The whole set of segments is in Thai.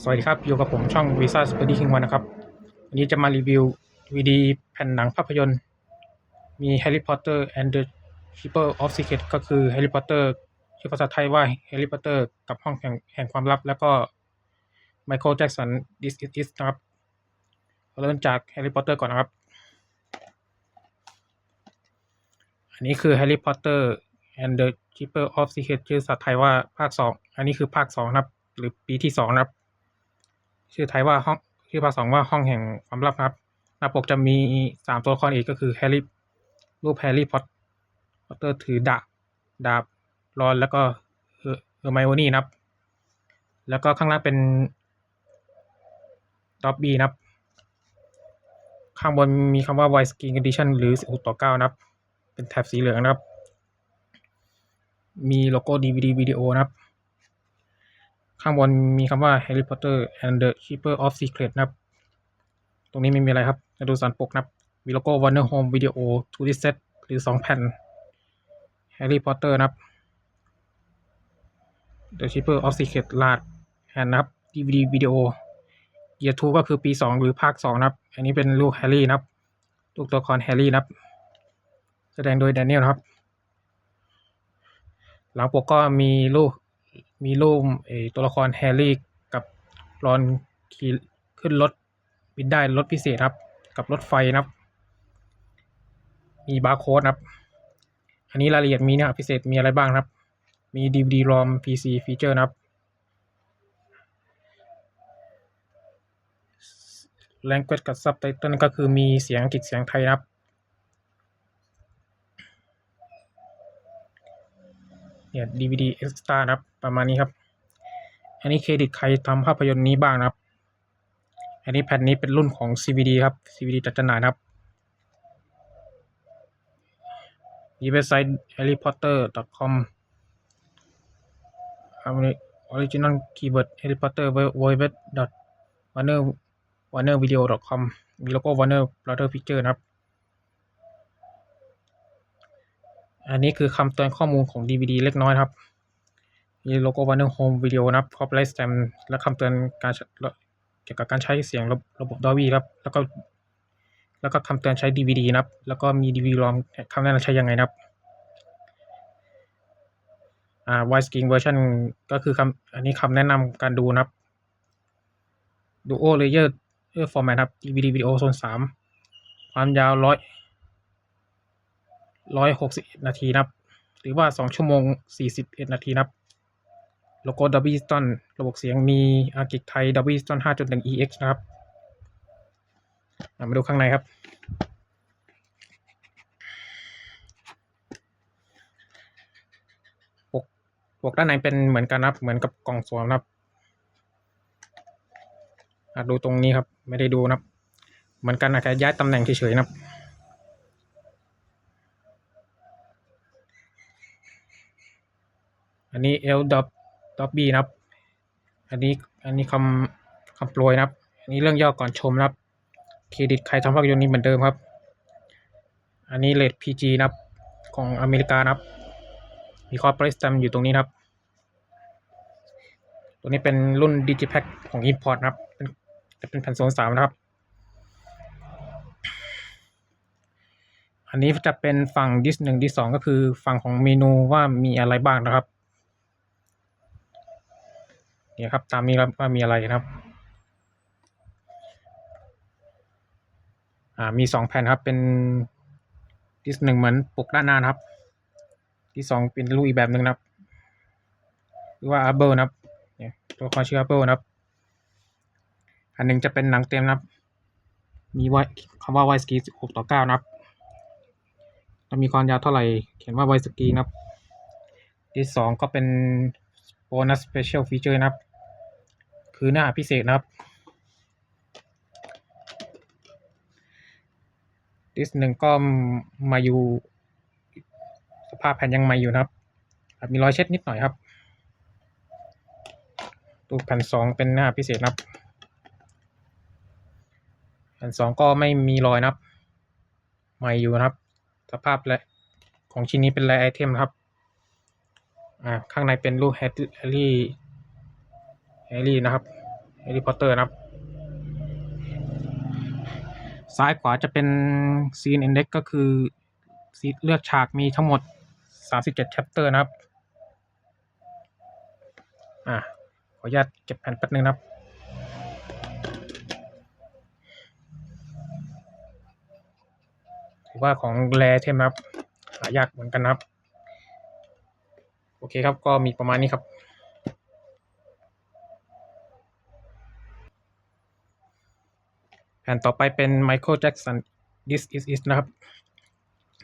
สวัสดีครับ อยู่กับผมช่อง Visa Study King วันนะครับ วันนี้จะมารีวิว DVD แผ่นหนังภาพยนตร์ มี Harry Potter and the Chamber of Secrets ก็คือ Harry Potter ชื่อภาษาไทยว่า Harry Potter กับห้องแห่งแห่งความลับ แล้วก็ Michael Jackson This Is It นะครับ เราเริ่มจาก Harry Potter ก่อนนะครับ อันนี้คือ Harry Potter and the Chamber of Secrets ชื่อภาษาไทยว่าภาคสองอันนี้คือภาคสองนะครับ หรือปีที่สองนะครับ ชื่อไทยว่าห้องชื่อภาคสองว่าห้องแห่งความลับครับหน้าปกจะมีสามตัวละครเอกก็คือแฮร์รี่รูปแฮร์รี่พอตเตอร์ถือดาบดาบรอนแล้วก็เออเออร์ไมโอนี่นะครับ แล้วก็ข้างล่างเป็นด็อบบี้นะครับ ข้างบนมีคำว่า Wide Screen Edition หรือ 16 ต่อ 9 นะครับ เป็นแถบสีเหลืองนะครับ มีโลโก้ DVD วิดีโอนะครับ ข้างบนมีคำว่า Harry Potter and the Chamber of Secrets นะครับ ตรงนี้ไม่มีอะไรครับจะดูสันปกนะครับมีโลโก้ Warner Home Video to d i s e t หรือ 2 แผ่น Harry Potter นะครับ The Chamber of Secrets ลาดแผ่นนะครับ DVD วิดีโอ Year 2 ก็คือปี 2 หรือภาค 2 นะครับ อันนี้เป็นลูกแฮร์รี่นะครับ ลูกตัวละครแฮร์รี่นะครับ แสดงโดยแดเนียลนะครับ หลังปกก็มีรูป มีรูปเอตัวละครแฮร์รี่กับรอนขี่ขึ้นรถบินได้รถพิเศษครับ กับรถไฟนะครับ มีบาร์โค้ดนะครับ อันนี้รายละเอียดมีเนี่ยพิเศษมีอะไรบ้างครับ มี DVD ROM PC ฟีเจอร์นะครับ language กับ subtitle ก็คือมีเสียงอังกฤษเสียงไทยนะครับ เนี่ย DVD extra นะครับ ประมาณนี้ครับ อันนี้เครดิตใครทำภาพยนตร์นี้บ้างนะครับ อันนี้แผ่นนี้เป็นรุ่นของ CVD ครับ CVD จัดจำหน่ายนะครับมีเว็บไซต์ harrypotter.com ออริจินอลคีย์เวิร์ด harry potter www warner warner video com มีโลโก้ warner brother picture นะครับ อันนี้คือคำเตือนข้อมูลของ DVD เล็กน้อยครับ มีโลโก้ Warner Home Video นะครับ Copyright Stamp และคำเตือนการเกี่ยวกับการใช้เสียงระระบบ Dolby ครับ แล้วก็ แล้วก็คำเตือนใช้ DVD นะครับ แล้วก็มี DVD ROM คำแนะนำใช้ยังไงนะครับอ่า widescreen version ก็คือคำอันนี้คำแนะนำการดูนะครับ Duo Layer Format ครับ DVD Video โซน3 ความยาวร้อย ร้อยหกสิบนาทีนับ หรือว่าสองชั่วโมงสี่สิบเอ็ดนาทีนับ โลโก้ Dolby Digital ระบบเสียงมีอากิกไทย Dolby Digital 5.1 EX นะครับมาดูข้างในครับปกปกด้านในเป็นเหมือนกันนะครับ เหมือนกับกล่องสวมนะครับดูตรงนี้ครับ ไม่ได้ดูนะครับ เหมือนกันนะแค่ย้ายตำแหน่งเฉยๆนะครับ อันนี้ L ดอบดอบบี้นะครับ อันนี้อันนี้คำคำโปรยนะครับ อันนี้เรื่องย่อก่อนชมนะครับ เครดิตใครทำภาพยนตร์นี้เหมือนเดิมครับ อันนี้เลท PG นะครับของอเมริกานะครับ มีคอร์ปอเรชั่นอยู่ตรงนี้นะครับ ตัวนี้เป็นรุ่น Digipack ของ Import นะครับ เป็นจะเป็นแผ่นโซนสามนะครับ อันนี้จะเป็นฝั่งดิสหนึ่งดิสสองก็คือฝั่งของเมนูว่ามีอะไรบ้างนะครับ เนี่ยครับตามนี้ครับว่ามีอะไรนะครับ อ่ามีสองแผ่นครับเป็นดิสหนึ่งเหมือนปกด้านหน้านะครับ ที่สองเป็นรูอีกแบบหนึ่งนะครับหรือว่าอัพเบิลนะครับเนี่ยตัวครชื่ออัพเบิลนะครับ อันหนึ่งจะเป็นหนังเต็มนะครับ มีไว้คำว่าไวสกีหกต่อเก้านะครับจะมีความยาวเท่าไหร่ เขียนว่าไวสกีนะครับ ที่สองก็เป็น โบนัสสเปเชียลฟีเจอร์นะครับ คือเนื้อหาพิเศษนะครับ ดิสหนึ่งก็มาอยู่ สภาพแผ่นยังใหม่อยู่นะครับ มีรอยเช็ดนิดหน่อยครับ ตัวแผ่นสองเป็นหน้าพิเศษนะครับ แผ่นสองก็ไม่มีรอยนะครับ ใหม่อยู่นะครับ สภาพและของชิ้นนี้เป็นลายไอเทมนะครับ ข้างในเป็นรูปแฮร์รี่แฮร์รี่นะครับแฮร์รี่พอตเตอร์นะครับ ซ้ายขวาจะเป็นซีน index ก็คือซีนเลือกฉากมีทั้งหมด 37 chapter นะครับ อะขออนุญาตเก็บแผ่นแป๊บนึงนะครับถือว่าของแรเทมนะครับหายากเหมือนกันนะครับ เคครับ ก็มีประมาณนี้ครับแผ่นต่อไปเป็น Michael Jackson This Is It นะครับ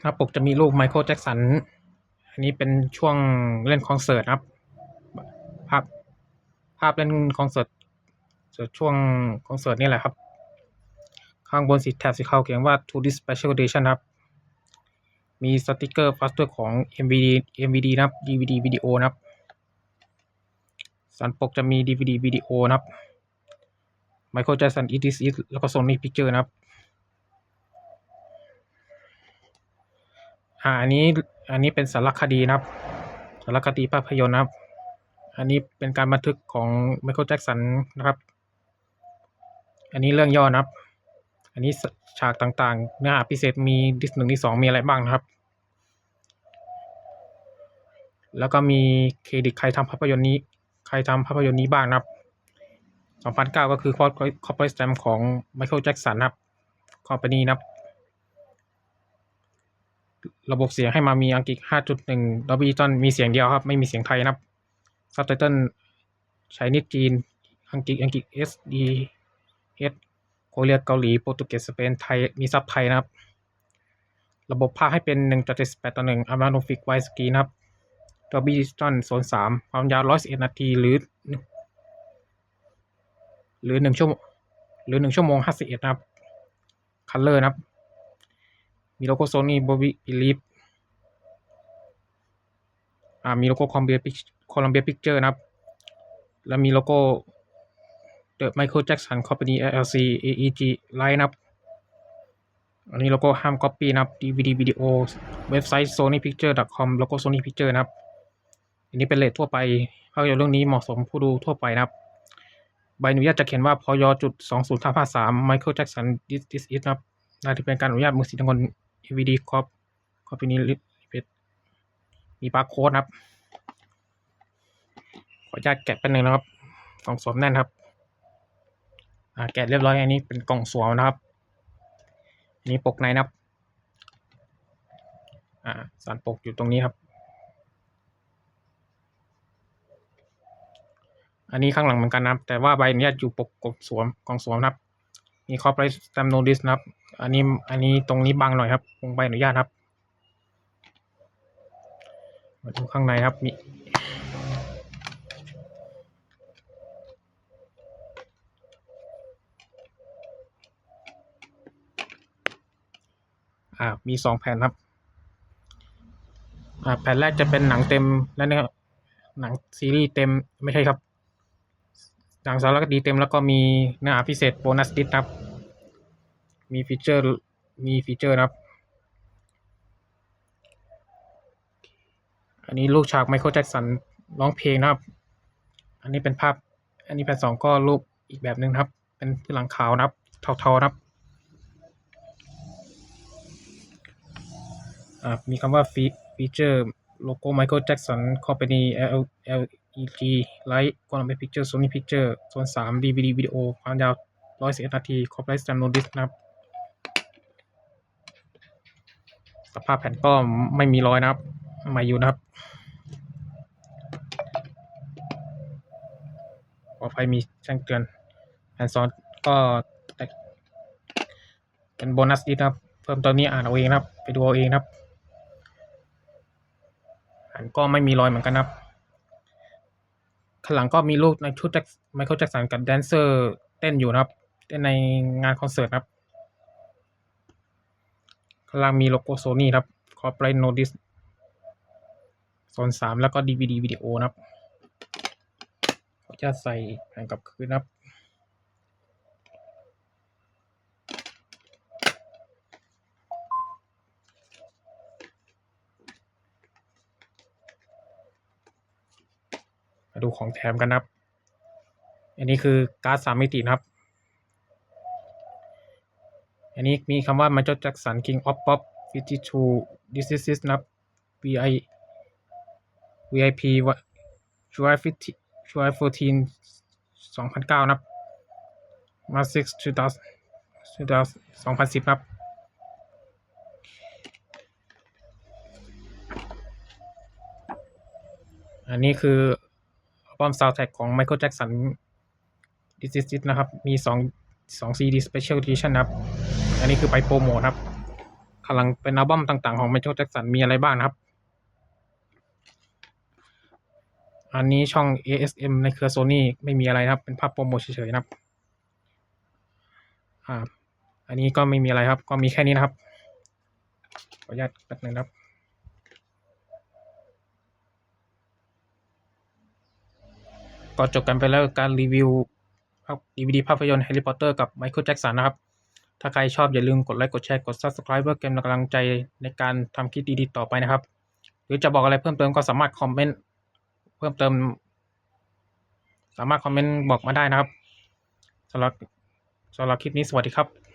หน้าปกจะมีรูป Michael Jackson อันนี้เป็นช่วงเล่นคอนเสิร์ตครับ ภาพ ภาพเล่นคอนเสิร์ตช่วงคอนเสิร์ตนี่แหละครับ ข้างบนสีแถบสีขาวเขียนว่า To this special edition ครับ มีสติกเกอร์ฟาสเตอร์ของ MVD MVD นะครับ DVD วิดีโอนะครับ สันปกจะมี DVD วิดีโอนะครับ Michael Jackson It Is It แล้วก็ Sony Picture นะครับ อ่า อันนี้ อันนี้เป็นสารคดีนะครับ สารคดีภาพยนตร์นะครับ อันนี้เป็นการบันทึกของ Michael Jackson นะครับ อันนี้เรื่องย่อนะครับ อันนี้ฉากต่างๆเนื้อหาพิเศษมีดิสหนึ่งดิสสองมีอะไรบ้างนะครับ แล้วก็มีเครดิตใครทำภาพยนตร์นี้ ใครทำภาพยนตร์นี้บ้างนะครับ 2009 ก็คือคอร์คอร์ปอเรชั่นของ Michael Jackson นะครับคอมพานีนะครับ ระบบเสียงให้มามีอังกฤษ 5.1 Dolby Digital มีเสียงเดียวครับ ไม่มีเสียงไทยนะครับซับไตเติลใช้นิดจีน อังกฤษอังกฤษ SD H โคเรียเกาหลีโปรตุเกสสเปนไทยมีซับไทยนะครับ ระบบภาคให้เป็น1.78ต่อ1 a m a n o f i c Widescreen นะครับ Dolby Digital 03ความยาว111นาทีหรือ หรือ1ชั่วโมงหรือ 1 ชั่วโมง 51 นะครับ Color นะครับ มีโลโก้ Sony Bobby Philips อ่ามีโลโก้ Columbia Pic- Columbia Picture นะครับ แล้วมีโลโก้ The Michael Jackson Company LLC AEG Live นะครับ อันนี้โลโก้ห้าม copy นะครับ DVD วิดีโอเว็บไซต์ sonypicture.com โลโก้ Sony Picture นะครับ อันนี้เป็นเลททั่วไปภาพยนตร์เรื่องนี้เหมาะสมผู้ดูทั่วไปนะครับ ใบอนุญาตจะเขียนว่าพยจุดสองศูนย์ห้าสาม Michael Jackson This This Is นะครับน่าจะเป็นการอนุญาตมือสีน้ำเงิน DVD Corp Company Limited มีบาร์โค้ดนะครับ ขออนุญาตแกะแป๊บนึงนะครับกล่องสวมแน่นครับ อ่าแกะเรียบร้อยอันนี้เป็นกล่องสวมนะครับ อันนี้ปกในนะครับอ่าสารปกอยู่ตรงนี้ครับ อันนี้ข้างหลังเหมือนกันนะครับ แต่ว่าใบอนุญาตอยู่ปกกล่องสวมกล่องสวมนะครับ มีคอร์ปอเรชั่น stamp notice นะครับ อันนี้อันนี้ตรงนี้บังหน่อยครับวงใบอนุญาตครับมาดูข้างในครับมี มีสองแผ่นครับแผ่นแรกจะเป็นหนังเต็มแล้วเนี่ยหนังซีรีส์เต็มไม่ใช่ครับ หนังสารคดีเต็มแล้วก็มีเนื้อหาพิเศษโบนัสดิสครับ มีฟีเจอร์มีฟีเจอร์นะครับ อันนี้ลูกฉากไมเคิลแจ็คสันร้องเพลงนะครับ อันนี้เป็นภาพ อันนี้แผ่นสองก็รูปอีกแบบหนึ่งครับ เป็นพื้นหลังขาวนะครับเทาๆนะครับ อ่า มีคำว่าฟีเจอร์โลโก้ Michael Jackson Company L L E G Light กล้องเป็น Picture Sony Picture ส่วนสาม DVD วิดีโอความยาวร้อยสิบนาที Copyright Stamp Notice นะครับ สภาพแผ่นก็ไม่มีรอยนะครับใหม่อยู่นะครับปลอดภัยมีแจ้งเตือนแผ่นซ้อนก็เป็นโบนัสดีนะครับ เพิ่มตอนนี้อ่านเอาเองนะครับ ไปดูเอาเองนะครับ ก็ไม่มีรอยเหมือนกันครับข้างหลังก็มีรูปในชุดแจ็คไมเคิลแจ็คสันกับแดนเซอร์เต้นอยู่นะครับเต้นในงานคอนเสิร์ตครับข้างล่างมีโลโก้โซนี่ครับ Corporate Notice โซนสามแล้วก็ DVD วิดีโอนะครับเขาจะใส่แผ่นกลับคืนนะครับ มาดูของแถมกันนะครับ อันนี้คือการ์ดสามมิตินะครับ อันนี้มีคำว่า Michael Jackson King of Pop 52 This is it นะครับ VI VIP July 15 July 14 2009นะครับมา6 2000 2010ครับอันนี้คือ อัลบั้มซาวด์แทร็กของ Michael Jackson This is it นะครับ มีสองสอง CD Special Edition นะครับ อันนี้คือไปโปรโมทครับกำลังเป็นอัลบั้มต่างๆ ของ Michael Jackson มีอะไรบ้างนะครับ อันนี้ช่อง ASM ในเครือ Sony ไม่มีอะไรครับ เป็นภาพโปรโมทเฉยๆนะครับอ่าอันนี้ก็ไม่มีอะไรครับ ก็มีแค่นี้นะครับ ขออนุญาตแป๊บนึงครับ ก็จบกันไปแล้วการรีวิวดีวีดีภาพยนตร์แฮร์รี่พอตเตอร์กับไมเคิลแจ็กสันนะครับ ถ้าใครชอบอย่าลืมกดไลค์กดแชร์กด subscribe เพื่อเป็นกำลังใจในการทำคลิปดีๆต่อไปนะครับ หรือจะบอกอะไรเพิ่มเติมก็สามารถคอมเมนต์เพิ่มเติม สามารถคอมเมนต์บอกมาได้นะครับสำหรับสำหรับคลิปนี้สวัสดีครับ